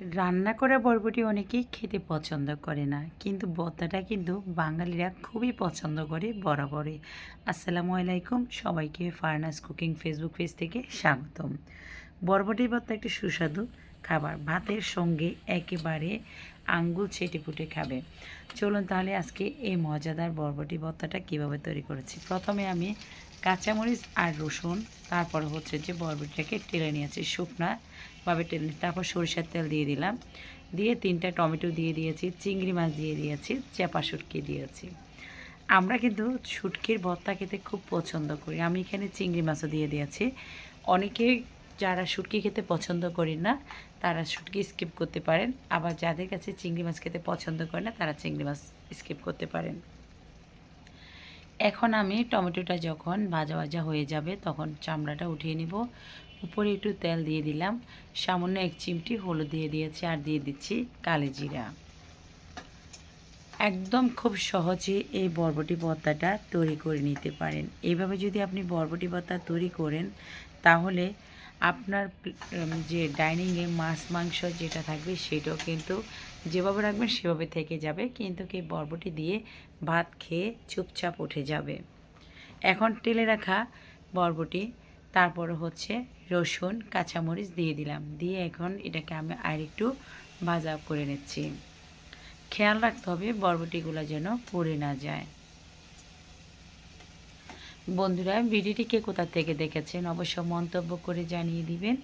রান্না করা বরবটি অনেকেই খেতে পছন্দ করে না, কিন্তু ভর্তাটা কিন্তু বাঙালিরা খুবই পছন্দ করে বরাবরই। আসসালামু আলাইকুম, সবাইকে ফার্নাস কুকিং ফেসবুক পেজ থেকে স্বাগতম। বরবটির ভর্তা একটি সুস্বাদু খাবার, ভাতের সঙ্গে একেবারে আঙ্গুল ছেটে ফুটে খাবে। চলুন তাহলে আজকে এই মজাদার বরবটি ভর্তাটা কীভাবে তৈরি করেছি? প্রথমে আমি কাঁচামরিচ আর রসুন। তারপর হচ্ছে যে বরবটিটাকে টেলে নিয়েছি, শুকনা ভাবে টেলে নিয়েছি। তারপর সরিষার তেল দিয়ে দিলাম। দিয়ে তিনটা টমেটো দিয়ে দিয়েছি, চিংড়ি মাছ দিয়ে দিয়েছি, চেপা শুটকি দিয়েছি। আমরা কিন্তু শুটকির ভর্তা খেতে খুব পছন্দ করি। আমি এখানে চিংড়ি মাছও দিয়ে দিয়েছি। অনেকে যারা শুটকি খেতে পছন্দ করি না, তারা শুটকি স্কিপ করতে পারেন। আবার যাদের কাছে চিংড়ি মাছ খেতে পছন্দ করে না, তারা চিংড়ি মাছ স্কিপ করতে পারেন। এখন আমি টমেটোটা যখন ভাজা ভাজা হয়ে যাবে, তখন চামড়াটা উঠিয়ে নিব। উপরে একটু তেল দিয়ে দিলাম। সামান্য এক চিমটি হলুদ দিয়ে দিয়েছি আর দিয়ে দিচ্ছি কালি জিরা। একদম খুব সহজে এই বরবটি ভর্তাটা তৈরি করে নিতে পারেন। এইভাবে যদি আপনি বরবটি ভর্তা তৈরি করেন, তাহলে আপনার যে ডাইনিংয়ে মাছ মাংস যেটা থাকবে, সেটাও কিন্তু যেভাবে রাখবেন সেভাবে থেকে যাবে। কিন্তু কি বরবটি দিয়ে ভাত খেয়ে চুপচাপ উঠে যাবে। এখন তেলে রাখা বরবটি, তারপর হচ্ছে রসুন, কাঁচামরিচ দিয়ে দিলাম। দিয়ে এখন এটাকে আমি আর একটু ভাজা করে নিচ্ছি। খেয়াল রাখতে হবে বরবটিগুলো যেন পড়ে না যায়। বন্ধুরা, ভিডিওটি কে কোথা থেকে দেখেছেন অবশ্য মন্তব্য করে জানিয়ে দিবেন।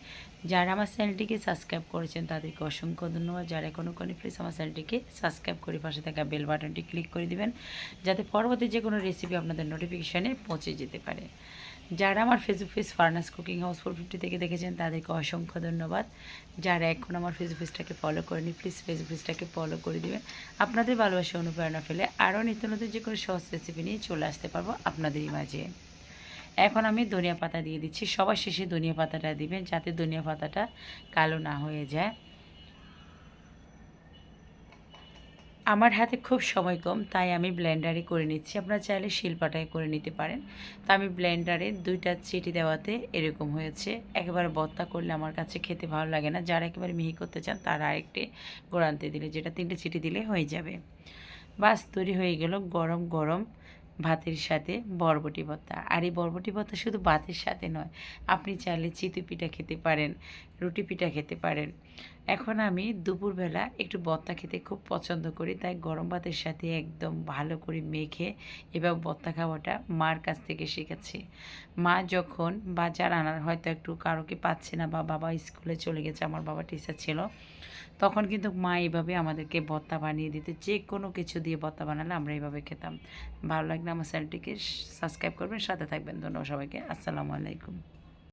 যারা আমার চ্যানেলটিকে সাবস্ক্রাইব করেছেন, তাদেরকে অসংখ্য ধন্যবাদ। যারা কোনো কোনো প্লিজ আমার চ্যানেলটিকে সাবস্ক্রাইব করে পাশে থাকা বেল বাটনটি ক্লিক করে দিবেন, যাতে পরবর্তী যে কোনো রেসিপি আপনাদের নোটিফিকেশানে পৌঁছে যেতে পারে। যারা আমার Facebook page Farnas cooking house four fifty থেকে দেখেছেন, তাদেরকে অসংখ্য ধন্যবাদ। যারা এখন আমার ফেসবুক পেজটাকে ফলো করেনি প্লিজ ফেসবুক পেজটাকে ফলো করে দিবেন। আপনাদের ভালোবাসা অনুপ্রেরণা ফেলে আরও নিত্য নতুন যে কোনো সহজ রেসিপি নিয়ে চলে আসতে পারব আপনাদেরই মাঝে। এখন আমি ধনিয়া পাতা দিয়ে দিচ্ছি। সবার শেষে ধনিয়া পাতাটা দিবেন যাতে ধনিয়া পাতাটা কালো না হয়ে যায়। আমার হাতে খুব সময় কম, তাই আমি ব্লেন্ডারে করে নিচ্ছি। আপনারা চাইলে শিলপাটায় করে নিতে পারেন। তা আমি ব্লেন্ডারে দুইটা চিটি দেওয়াতে এরকম হয়েছে। একেবারে বত্তা করলে আমার কাছে খেতে ভালো লাগে না। যারা একেবারে মিহি করতে চান, তারা আরেকটি গোড়ানতে দিলে, যেটা তিনটে চিটি দিলে হয়ে যাবে। বাস, তৈরি হয়ে গেল। গরম গরম ভাতের সাথে বরবটি ভর্তা। আর এই বরবটি ভর্তা শুধু ভাতের সাথে নয়, আপনি চাইলে চিতু পিঠা খেতে পারেন, রুটি পিঠা খেতে পারেন। এখন আমি দুপুরবেলা একটু ভর্তা খেতে খুব পছন্দ করি, তাই গরম ভাতের সাথে একদম ভালো করে মেখে এবার ভর্তা খাওয়াটা মার কাছ থেকে শিখেছি মা যখন বাজার আনার হয়তো একটু কারোকে পাচ্ছে না বা বাবা স্কুলে চলে গেছে, আমার বাবা টিচার ছিল, তখন কিন্তু মা এইভাবে আমাদেরকে ভর্তা বানিয়ে দিত, যে কোনো কিছু দিয়ে ভর্তা বানালে আমরা এইভাবে খেতাম। ভালো লাগলে আমার চ্যানেলটিকে সাবস্ক্রাইব করবেন, সাথে থাকবেন। ধন্যবাদ সবাইকে। আসসালামু আলাইকুম।